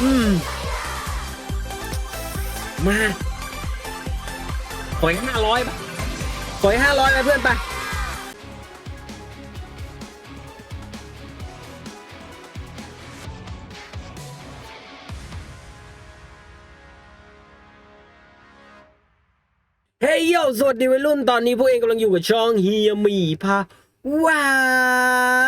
อืม มาขอยห้าร้อยปะขอยห้าร้อยไปเพื่อนไปเฮ้ยโยสวัสดีวัยรุ่นตอนนี้พวกเองกำลังอยู่กับช่องเฮียมีพา ว้า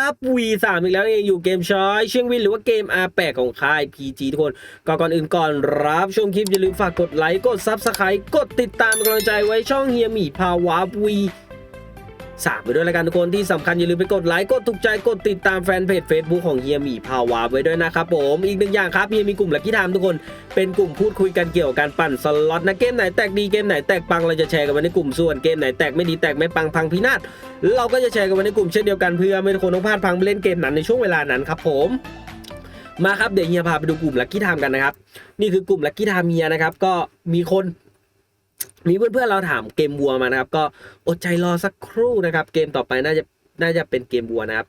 ววีสามอีกแล้วเองอยู่เกมช้อยเชียงวินหรือว่าเกม R8 ของค่าย PG ทุกคนก่อนก่อนอื่นก่อนรับชมคลิปอย่าลืมฝากกดไลค์ กดซับสไครต์กดติดตามกำลังใจไว้ช่องเฮียหมีพาวะวี สามไปด้วยแล้วกันทุกคนที่สำคัญอย่าลืมไปกดไลค์กดถูกใจกดติดตามแฟนเพจ Facebook ของเฮียมีพาวาไว้ด้วยนะครับผมอีกหนึ่งอย่างครับเฮียมีกลุ่มลักกี้ไทม์ทุกคน เป็นกลุ่มพูดคุยกันเกี่ยวกับการปั่นสล็อตนะเกมไหนแตกดีเกมไหนแตกปังเราจะแชร์กันไว้ในกลุ่มส่วนเกมไหนแตกไม่ดีแตกไม่ปังพังพินาศเราก็จะแชร์กันไว้ในกลุ่มเช่นเดียวกันเพื่อไม่ให้ทุกคนต้องพลาดพังไปเล่นเกมนั้นในช่วงเวลานั้นครับผมมาครับเดี๋ยวเฮียพาไปดูกลุ่มลักกี้ไทม์กันนะครับนี่คือกลุ่มลักกี้ไทม์เฮียนะครับก็มีคน มีเพื่อนๆเราถามเกมบัวมานะครับ ก็อดใจรอสักครู่นะครับ เกมต่อไปน่าจะน่าจะเป็นเกมบัวนะครับ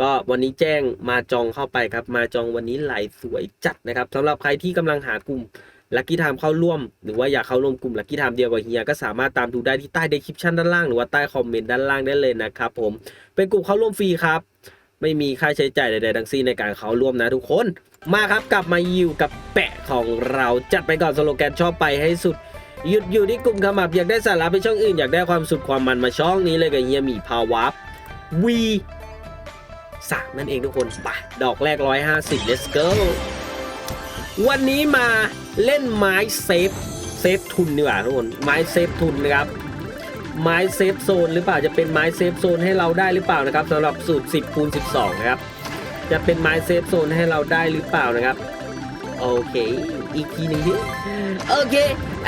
ก็วันนี้แจ้งมาจองเข้าไปครับ มาจองวันนี้ไหลสวยจัดนะครับสำหรับใครที่กำลังหากลุ่มลั c กี้ไทม์เข้าร่วม หรือว่าอยากเข้าร่วมกลุ่มลั c กี้ไทม์เดียวกับเฮียก็สามารถตามดูได้ที่ใต้ description ด้านล่างหรือว่าใต้คอมเมนต์ด้านล่างได้เลยนะครับผมเป็นกลุ่มเข้าร่วมฟรีครับ ไม่มีค่าใช้จ่ายใดๆทั้งสิ้นในการเข้าร่วมนะทุกคน มาครับกลับมาอยู่กับแปะของเราจัดไปก่อนสโลแกนชอบไปให้สุด หยุดอยู่ที่กลุ่มขมับอยากได้สาระไปช่องอื่น อยากได้ความสุขความมันมาช่องนี้เลยกับเฮียมีพาวับวีสามนั่นเองทุกคนไปดอกแรก 150 let's go วันนี้มาเล่นไม้เซฟเซฟทุนดีกว่าทุกคนไม้เซฟทุนนะครับไม้เซฟโซนหรือเปล่าจะเป็นไม้เซฟโซนให้เราได้หรือเปล่านะครับสำหรับสูตร 10คูณ12 นะครับ จะเป็นไม้เซฟโซนให้เราได้หรือเปล่านะครับ โอเค อีกทีหนึ่งดิ โอเค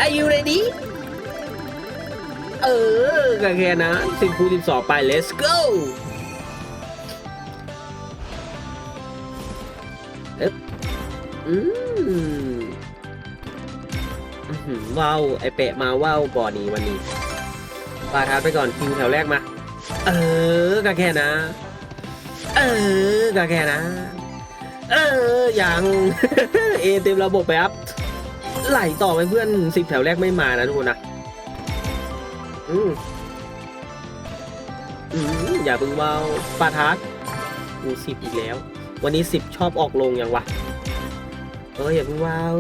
are you ready เออก็แค่นะ10คูณ12ไป let's go เอ๊ะอืมว้าวไอเปะมาว้าวบ่อนี้วันนี้ปาทาไปก่อนคิวแถวแรกมา เออก็แค่นะ เออก็แค่นะ เออยังเอเต็มระบบไปครับ ไหลต่อไปเพื่อนสิบแถวแรกไม่มานะทุกคนนะอืมอืมอย่าเพิ่งเบาปาทักอูสิบอีกแล้ว วันนี้สิบชอบออกลงยังวะเอออย่าเพิ่งว้าว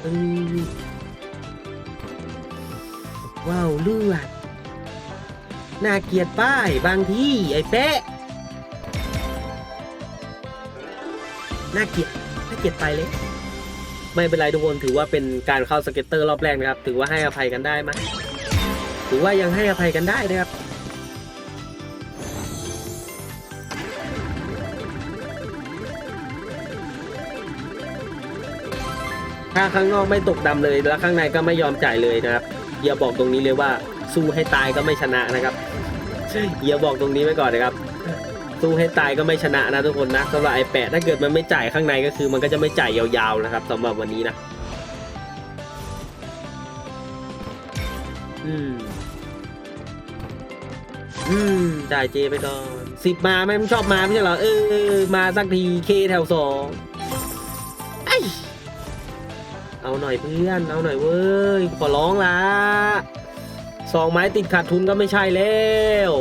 เออว้าวเลือดน่าเกลียดป้ายบางที่ไอ้แปะน่าเกลียดน่าเกลียดไปเลย ไม่เป็นไรทุกคนถือว่าเป็นการเข้าสเก็ตเตอร์รอบแรกนะครับ ถือว่าให้อภัยกันได้ไหมถือว่ายังให้อภัยกันได้นะครับถ้าข้างนอกไม่ตกดำเลยแล้วข้างในก็ไม่ยอมจ่ายเลยนะครับอย่าบอกตรงนี้เลยว่าสู้ให้ตายก็ไม่ชนะนะครับอย่าบอกตรงนี้ไว้ก่อนนะครับ สู้ให้ตายก็ไม่ชนะนะทุกคนนะสำหรับไอแปดถ้าเกิดมันไม่จ่ายข้างในก็คือ มันก็จะไม่จ่ายยาวๆนะครับสำหรับวันนี้นะ อืม อืม จ่ายเจไปก่อนสิบมาไมมันชอบมาไม่ใช่เหรอเออมาสักทีเคแถวสองไอยเอาหน่อยเพื่อน เอาหน่อยเว้ยขอร้องละสองไม้ติดขาดทุนก็ไม่ใช่แล้ว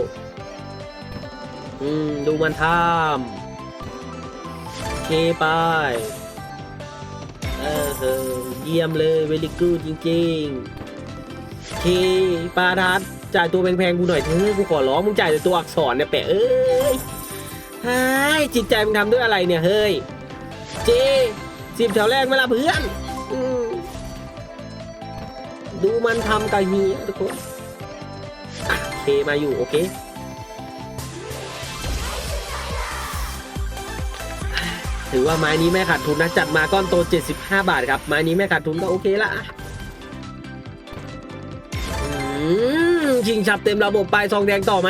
อืม ดูมันทำเคไป เออเออเยี่ยมเลยเวลิกูจริงๆเคปาทัดจ่ายตัวแพงๆกูหน่อยเถอะกูขอร้องมึงจ่ายแต่ตัวอักษรเนี่ยแปะเอ้ยไฮ้ยจิตใจมึงทำด้วยอะไรเนี่ยเฮ้ย เจสิบแถวแรกไม่ละเพื่อนอดูมันทำกับเฮียทุกคนอะเคมาอยู่โอเค ถือว่าไม้นี้ไม่ขาดทุนนะ จัดมาก้อนโต 75 บาทครับ ไม้นี้ไม่ขาดทุนก็โอเคละชิงฉับเต็มระบบไปซองแดงต่อไหม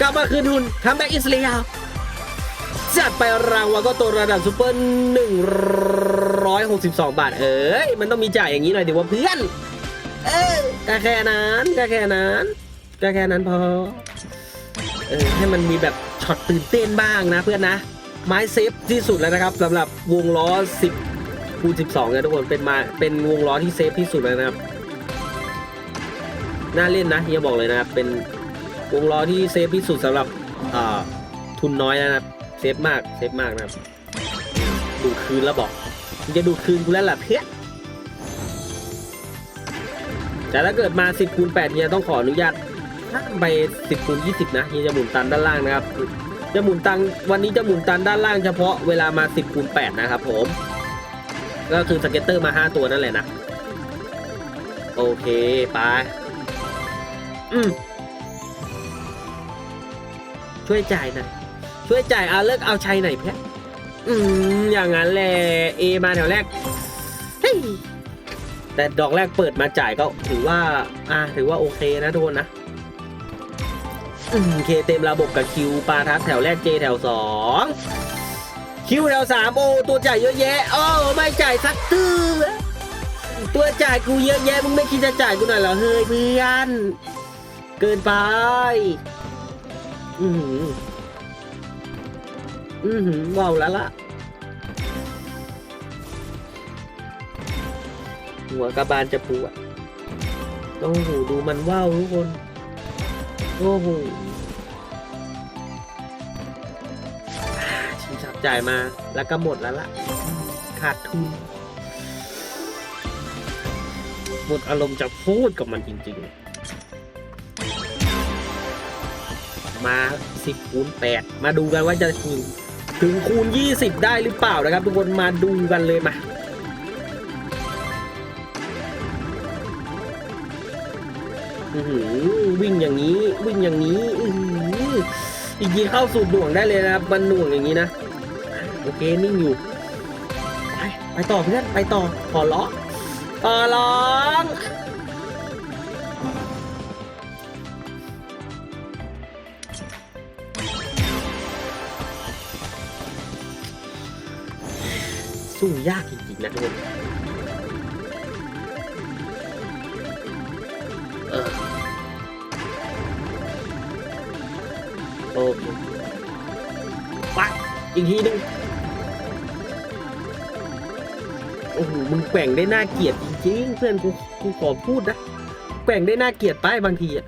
กลับมาคืนทุนคัมแบ็กอิสเรียจัดไปรางวัลก็โตระดับซูเปอร์162 บาท เอ้ย มันต้องมีจ่ายอย่างนี้หน่อยเดี๋ยวว่าเพื่อน เออก็แค่นั้นก็แค่นั้นก็แค่นั้นพอ เออ ให้มันมีแบบ ช็อตตื่นเต้นบ้างนะเพื่อนนะ ไม้เซฟที่สุดแล้วนะครับสำหรับวงล้อ 10คูณ12นะทุกคนเป็นมาเป็นวงล้อที่เซฟที่สุดแล้วนะครับน่าเล่นนะเฮียบอกเลยนะครับเป็นวงล้อที่เซฟที่สุดสำหรับทุนน้อยนะครับเซฟมากเซฟมากนะครับดูคืนแล้วบอกมึงจะดูคืนกูแล้วล่ะเพื่อนแต่ถ้าเกิดมา 10คูณ8เนี่ยต้องขออนุญาต ห้ามไป10คูณ20 นะเฮียจะหมุนตันด้านล่างนะครับ จะหมุนตันวันนี้จะหมุนตันด้านล่างเฉพาะเวลามา 10คูณ8นะครับผม ก็คือสเก็ตเตอร์มา 5 ตัวนั่นแหละนะ โอเคไปอืมช่วยจ่ายน่อยช่วยจ่ายเอาเลิกเอาชัยหน่อยเพื่ออืมอย่างนั้นแหละเอมาแถวแรกแต่ดอกแรกเปิดมาจ่ายก็ถือว่า อ่า ถือว่าโอเคนะทุกคนนะ อืมเคเต็มระบบกับคิวปาทับแถวแรกเจแถวสองคิวแถวสามโอตัวจ่ายเยอะแยะโอ้ไม่จ่ายสักตื้อตัวจ่ายกูเยอะแยะมึงไม่คิดจะจ่ายกูหน่อยเหรอเฮ้ยเพื่อน เกินไป อือหืออือหือว้าวแล้วล่ะหัวกระบาลจะปวดโอ้โหดูมันว้าวทุกคน โอ้โหชิงชับจ่ายมาแล้วก็หมดแล้วล่ะ ขาดทุน หมดอารมณ์จะพูดกับมันจริงๆ มาสิบคูณแปดมาดูกันว่าจะถึงถึงคูณยี่สิบได้หรือเปล่านะครับ ทุกคนมาดูกันเลยมา อือหือวิ่งอย่างนี้วิ่งอย่างนี้อือหืออีกทีเข้าสู่หน่วงได้เลยนะครับมันหน่วงอย่างนี้นะโอเคนิ่งอยู่ไปไปต่อเพื่อนไปต่อขอร้องขอร้องสู้ยากจริงๆนะทุกคน อีกทีหนึงโอ้โหมึงแกว่งได้น่าเกลียดจริงๆเพื่อนกูกูขอพูดนะแกว่งได้น่าเกลียดไปบางทีอะ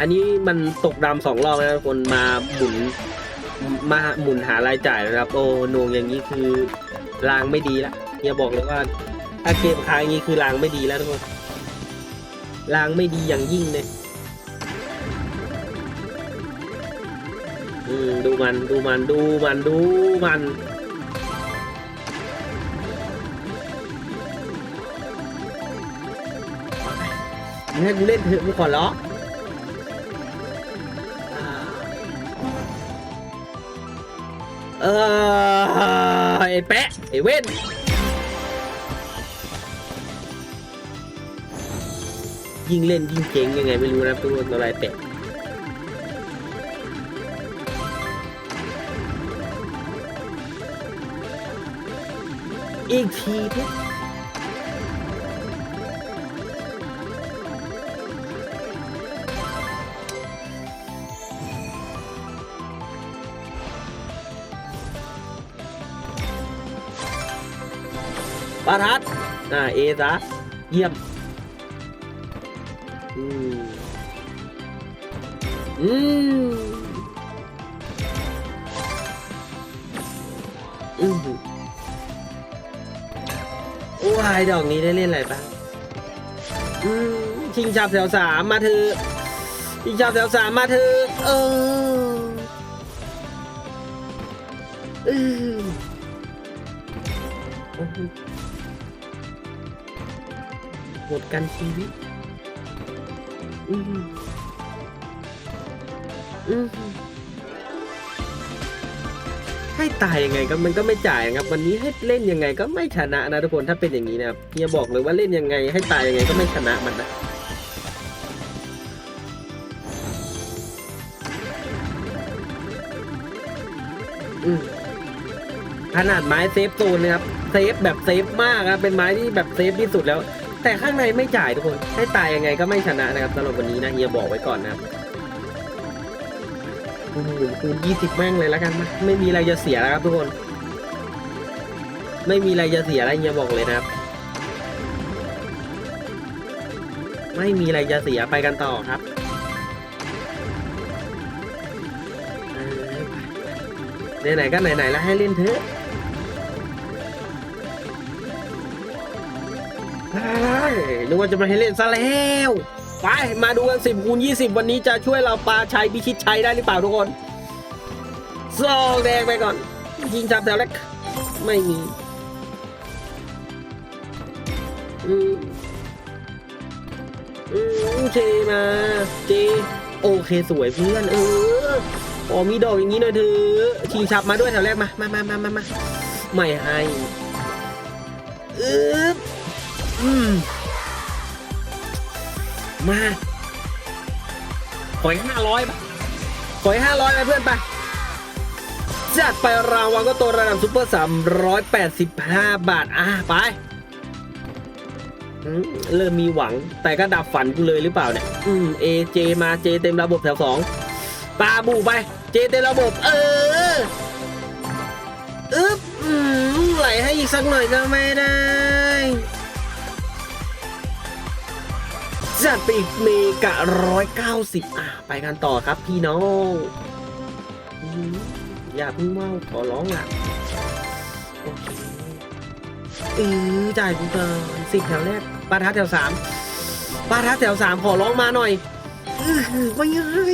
อันนี้มันตกดำสองรอบแล้วคนมาหมุนมาหมุนหารายจ่ายนะครับ โอ้หน่วงอย่างนี้คือรางไม่ดีละเฮียบอกเลยว่าถ้าเกมค้างอย่างนี้คือรางไม่ดีแล้วทุกคน รางไม่ดีอย่างยิ่งเลยอืมดูมันดูมันดูมันดูมันมให้กูเล่นเถอะกูขอร้องเออไอ้แปะไอ้เว้น ยิ่งเล่นยิ่งเจ๊งยังไงไม่รู้นะทุกคนตัวอะไรแปะอีกทีเพื่อปาทัดอ่าเอซะเยี่ยม อืมอืมอืมโอ้ยดอกนี้ได้เล่นอะไรบ้างอืมชิงชับแถวสามมาเถอะชิงชับแถวสามมาเถอะเออออโอ้โหหมดกันชีวิต อืมอืมให้ตายยังไงก็มันก็ไม่จ่ายครับ วันนี้ให้เล่นยังไงก็ไม่ชนะนะทุกคนถ้าเป็นอย่างนี้นะครับเฮียบอกเลยว่าเล่นยังไง ให้ตายยังไงก็ไม่ชนะมันนะขนาดไม้เซฟโซนนะครับเซฟแบบเซฟมากครับเป็นไม้ที่แบบเซฟที่สุดแล้ว แต่ข้างในไม่จ่ายทุกคน ให้ตายยังไงก็ไม่ชนะนะครับสำหรับวันนี้นะเฮียบอกไว้ก่อนนะครับโอ้โหคูณยี่สิบแม่งเลยแล้วกันนะไม่มีอะไรจะเสียแล้วครับทุกคน ไม่มีอะไรจะเสียแล้วเฮียบอกเลยนะครับ ไม่มีอะไรจะเสียไปกันต่อครับไหนๆก็ไหนๆแล้วให้เล่นเถอะ นึกว่าจะมาให้เล่นซะแล้ว ไป มาดูกัน 10คูณ20 วันนี้จะช่วยเราปลาชัยพิชิตชัยได้หรือเปล่าทุกคนซองแดงไปก่อน ยิงจับแถวเล็กไม่มีอืมอืมเจมาเจโอเคสวยเพื่อน เออพอมีดอกอย่างนี้หน่อยเถอะชิงชับมาด้วยแถวแรกมา มามามามามาไม่ให้อึ๊บ อืม มาขอยห้าร้อยปะขอยห้าร้อยไปเพื่อนไปจัดไปรางวัลก็ตัวระดับซุปเปอร์สามร้อยแปดสิบห้าบาท อะ ไปเริ่มมีหวังแต่ก็ดับฝันกูเลยหรือเปล่าเนี่ย อืมเอเจมาเจเต็มระบบแถวสองปาบูไป เจเต็มระบบ เอออึ๊บไหลให้อีกสักหน่อยก็ไม่ได้ จัดไปอีกเมกะร้อยเก้าสิบอะ ไปกันต่อครับพี่น้องอย่าเพิ่งเมาขอร้องล่ะโอเคเออจ่ายกูก่อนสิบแถวแรกปาทัดแถวสามปาทัดแถวสามขอร้องมาหน่อยอือไม่ให้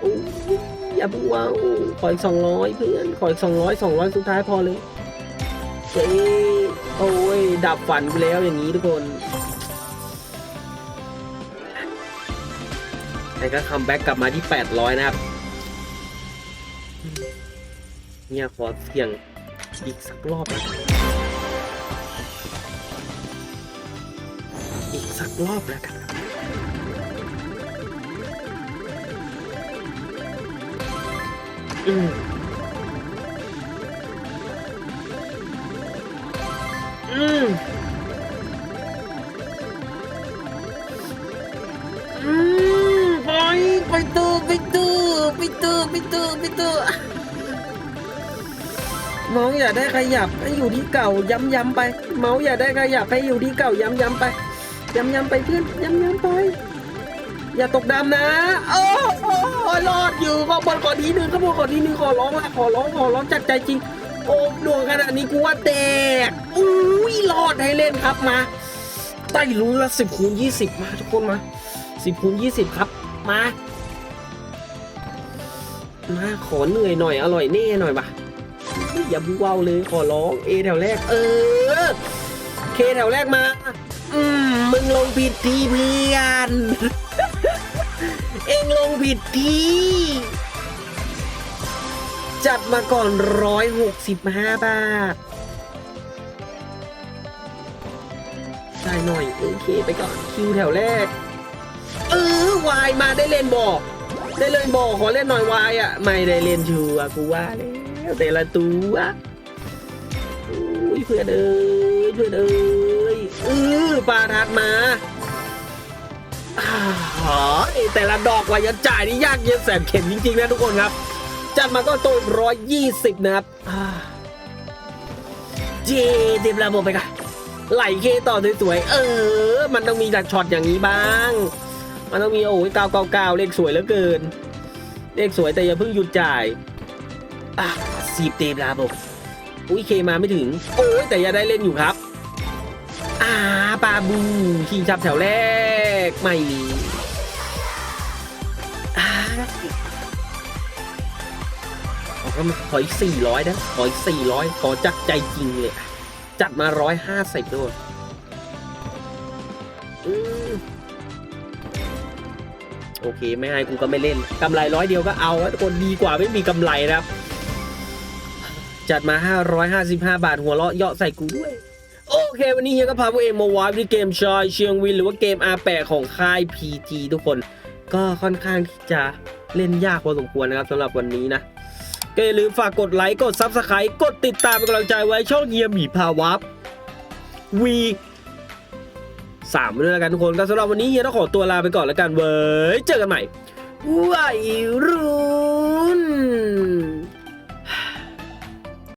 โอ้ยอย่าเพิ่งว้าวขออีกสองร้อยเพื่อน ขออีกสองร้อยสองร้อยสุดท้ายพอเลย เจ๊โอ้ย ดับฝันกูแล้วอย่างนี้ทุกคนแต่ก็คัมแบ็กกลับมาที่ 800 นะครับ เนี่ยขอเสี่ยงอีกสักรอบแล้วกันอีกสักรอบแล้วกันอืม ตู้ไปตู้ไปตู้เมาส์อย่าได้ขยับให้อยู่ที่เก่าย้ำยำๆไป เมาส์อย่าได้ขยับให้อยู่ที่เก่าย้ำยำๆไปย้ำยำๆไปเพื่อนย้ำยำๆไป อย่าตกดำนะโอ้โหรอดอยู่ขอบอลขอทีหนึ่งขบวนขอทีหนึ่งขอร้องละขอร้องขอร้องจัดใจจริงโอ้ดวงขนาดนี้กูว่าแตกอุ้ยรอดให้เล่นครับมาไต้รู้ละสิบคูณยี่สิบมาทุกคนมาสิบคูณยี่สิบครับมา มาขอเหนื่อยหน่อยอร่อยแน่หน่อยปะอย่าบูวาเลยขอร้องเอแถวแรก เออเคแถวแรกมา อืมมึงลงผิดที่เพื่อนเองลงผิดที่จัดมาก่อนร้อยหกสิบห้าบาทจ่ายหน่อย โอเคไปก่อนคิวแถวแรก เออวายมาได้เล่นบอ ได้เล่นบอกขอเล่นหน่อยวายอะ ไม่ได้เล่นชัวกูว่าแล้วแต่ละตัวอุ้ยเพื่อนเอ้ยเพื่อนเอ้ยเออปลาทัดมาอ่าแต่ละดอกว่าจะจ่ายนี่ยากเย็นแสนเข็ญจริงๆนะทุกคนครับ จัดมาก็ตัวร้อยยี่สิบนะครับเจเต็มระบบไปกันไหลเคต่อสวยๆเออ มันต้องมีจัดช็อตอย่างนี้บ้าง มันต้องมีโอ้ยเก้าเก้าเก้าเลขสวยเหลือเกิน เลขสวยแต่อย่าเพิ่งหยุดจ่ายอะสีบเต็มระบบอุ้ยเคมาไม่ถึง โอ้ยแต่ยังได้เล่นอยู่ครับ อ่าปาบูชิงชับแถวแรก ไม่มีอ่าขอขออีกสี่ร้อยนะ ขออีกสี่ร้อยขอจัดใจจริงเลย จัดมาร้อยห้าสิบด้วย โอเค ไม่ให้กูก็ไม่เล่นกำไรร้อยเดียวก็เอาทุกคนดีกว่าไม่มีกำไรนะครับ จัดมา 555 บาทหัวเราะเยาะใส่กูด้วย โอเค วันนี้เฮียก็พาพวกเองมาวาร์ปที่เกมชอยเชียงวิน หรือว่าเกม R8 ของค่าย PG ทุกคน ก็ค่อนข้างที่จะเล่นยากพอสมควรนะครับสำหรับวันนี้นะก็อย่าลืมฝากกดไลค์กด Subscribe กดติดตามเป็นกำลังใจไว้ช่องเฮียหมีพาวับวี สามด้วยแล้วกันทุกคนก็สำหรับวันนี้เฮียต้องขอตัวลาไปก่อนแล้วกันเว้ยเจอกันใหม่วัยรุ่